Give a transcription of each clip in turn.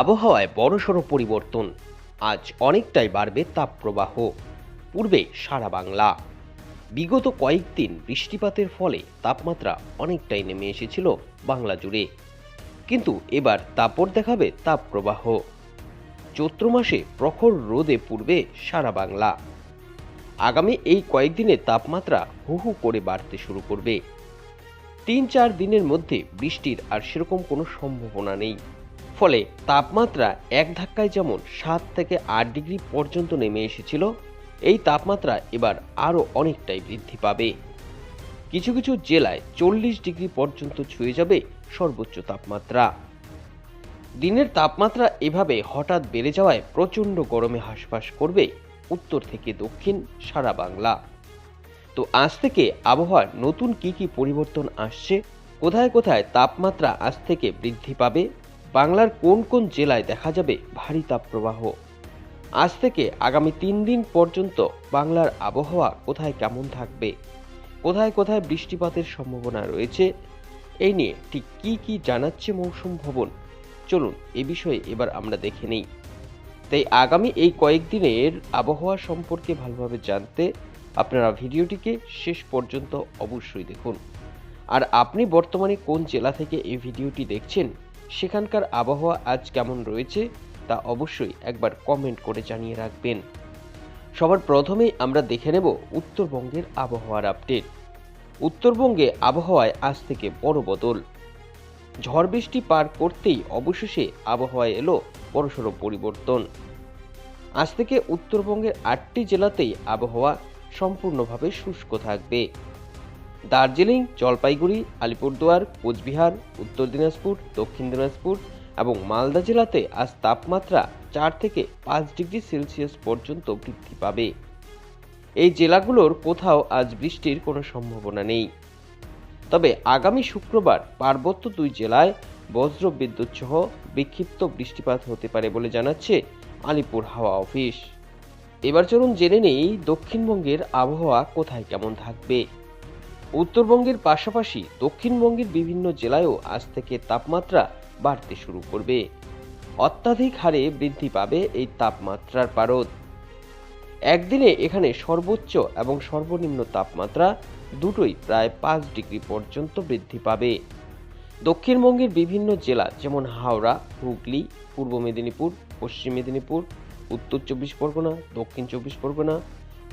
আবহাওয়ায় বড়সড় পরিবর্তন। আজ অনেকটাই বাড়বে তাপপ্রবাহ। পূর্বে সারা বাংলা। বিগত কয়েকদিন বৃষ্টিপাতের ফলে তাপমাত্রা অনেকটাই নেমে এসেছিল বাংলা জুড়ে। কিন্তু এবার তাপর দেখাবে তাপপ্রবাহ। চৈত্র মাসে প্রখর রোদে পূর্বে সারা বাংলা। আগামী এই কয়েকদিনে তাপমাত্রা হু হু করে বাড়তে শুরু করবে। তিন চার দিনের মধ্যে বৃষ্টির আর সেরকম কোনো সম্ভাবনা নেই। ফলে তাপমাত্রা এক ধাক্কায় যেমন সাত থেকে আট ডিগ্রি পর্যন্ত নেমে এসেছিল, এই তাপমাত্রা এবার আরও অনেকটাই বৃদ্ধি পাবে। কিছু কিছু জেলায় চল্লিশ ডিগ্রি পর্যন্ত ছুঁয়ে যাবে সর্বোচ্চ তাপমাত্রা। দিনের তাপমাত্রা এভাবে হঠাৎ বেড়ে যাওয়ায় প্রচণ্ড গরমে হাঁসফাঁস করবে উত্তর থেকে দক্ষিণ সারা বাংলা। তো আজ থেকে আবহাওয়ার নতুন কি কি পরিবর্তন আসছে, কোথায় কোথায় তাপমাত্রা আজ থেকে বৃদ্ধি পাবে বাংলার কোন কোন জেলায় দেখা যাবে ভারী তাপপ্রবাহ? আজ থেকে আগামী তিন দিন পর্যন্ত বাংলার আবহাওয়া কোথায় কেমন থাকবে? কোথায় কোথায় বৃষ্টিপাতের সম্ভাবনা রয়েছে? এই নিয়ে ঠিক কি কি জানাচ্ছে মৌসুম ভবন? চলুন এ বিষয়ে এবার আমরা দেখে নেই। তাই আগামী এই কয়েকদিনের আবহাওয়া সম্পর্কে ভালোভাবে জানতে আপনারা ভিডিওটিকে শেষ পর্যন্ত অবশ্যই দেখুন। আর আপনি বর্তমানে কোন জেলা থেকে এই ভিডিওটি দেখছেন সেখানকার আবহাওয়া আজ কেমন রয়েছে তা অবশ্যই একবার কমেন্ট করে জানিয়ে রাখবেন। সবার প্রথমেই আমরা দেখে নেব উত্তরবঙ্গের আবহাওয়ার আপডেট উত্তরবঙ্গে আবহাওয়ায় আজ থেকে বড় বদল। ঝড় বৃষ্টি পার করতেই অবশেষে আবহাওয়ায় এলো বড়সড় পরিবর্তন। আজ থেকে উত্তরবঙ্গের আটটি জেলাতেই আবহাওয়া সম্পূর্ণভাবে শুষ্ক থাকবে। দার্জিলিং, জলপাইগুড়ি, আলিপুরদুয়ার, কোচবিহার, উত্তর দিনাজপুর, দক্ষিণ দিনাজপুর এবং মালদা জেলাতে আজ তাপমাত্রা চার থেকে পাঁচ ডিগ্রি সেলসিয়াস পর্যন্ত বৃদ্ধি পাবে। এই জেলাগুলোর কোথাও আজ বৃষ্টির কোনো সম্ভাবনা নেই। তবে আগামী শুক্রবার পার্বত্য দুই জেলায় বজ্র বিদ্যুৎ সহ বিক্ষিপ্ত বৃষ্টিপাত হতে পারে বলে জানাচ্ছে আলিপুর হাওয়া অফিস। এবার চলুন জেনে নেই দক্ষিণবঙ্গের আবহাওয়া কোথায় কেমন থাকবে। উত্তরবঙ্গের পাশাপাশি দক্ষিণবঙ্গের বিভিন্ন জেলায়ও আজ থেকে তাপমাত্রা বাড়তে শুরু করবে। অত্যাধিক হারে বৃদ্ধি পাবে এই তাপমাত্রার পারদ। একদিনে এখানে সর্বোচ্চ এবং সর্বনিম্ন তাপমাত্রা দুটোই প্রায় পাঁচ ডিগ্রি পর্যন্ত বৃদ্ধি পাবে। দক্ষিণবঙ্গের বিভিন্ন জেলা যেমন হাওড়া, হুগলি, পূর্ব মেদিনীপুর, পশ্চিম মেদিনীপুর, উত্তর চব্বিশ পরগনা, দক্ষিণ চব্বিশ পরগনা,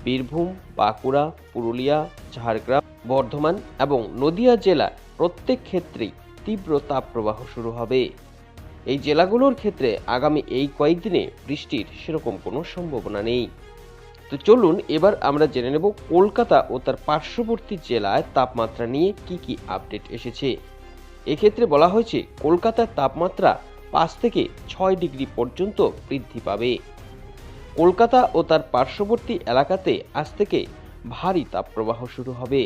বীরভূম, বাঁকুড়া, পুরুলিয়া, ঝাড়গ্রাম বর্ধমান এবং নদিয়া জেলা প্রত্যেক ক্ষেত্রেই তীব্র তাপপ্রবাহ শুরু হবে। এই জেলাগুলোর ক্ষেত্রে আগামী এই কয়েকদিনে বৃষ্টির সেরকম কোনো সম্ভাবনা নেই। তো চলুন এবার আমরা জেনে নেব কলকাতা ও তার পার্শ্ববর্তী জেলায় তাপমাত্রা নিয়ে কি কি আপডেট এসেছে। এক্ষেত্রে বলা হয়েছে কলকাতার তাপমাত্রা পাঁচ থেকে ছয় ডিগ্রি পর্যন্ত বৃদ্ধি পাবে। কলকাতা ও তার পার্শ্ববর্তী এলাকাতে আজ থেকে ভারী তাপপ্রবাহ শুরু হবে।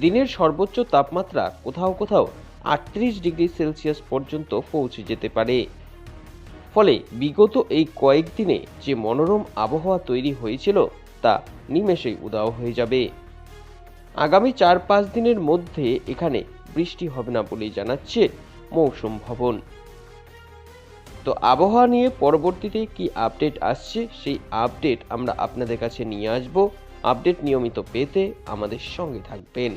দিনের সর্বোচ্চ তাপমাত্রা কোথাও কোথাও আটত্রিশ ডিগ্রি সেলসিয়াস পর্যন্ত পৌঁছে যেতে পারে। ফলে বিগত এই কয়েকদিনে যে মনোরম আবহাওয়া তৈরি হয়েছিল, তা নিমেষেই উদাও হয়ে যাবে। আগামী চার পাঁচ দিনের মধ্যে এখানে বৃষ্টি হবে না বলেই জানাচ্ছে মৌসুম ভবন। তো আবহাওয়া নিয়ে পরবর্তীতে কি আপডেট আসছে, সেই আপডেট আমরা আপনাদের কাছে নিয়ে আসব। আপডেট নিয়মিত পেতে আমাদের সঙ্গে থাকবেন।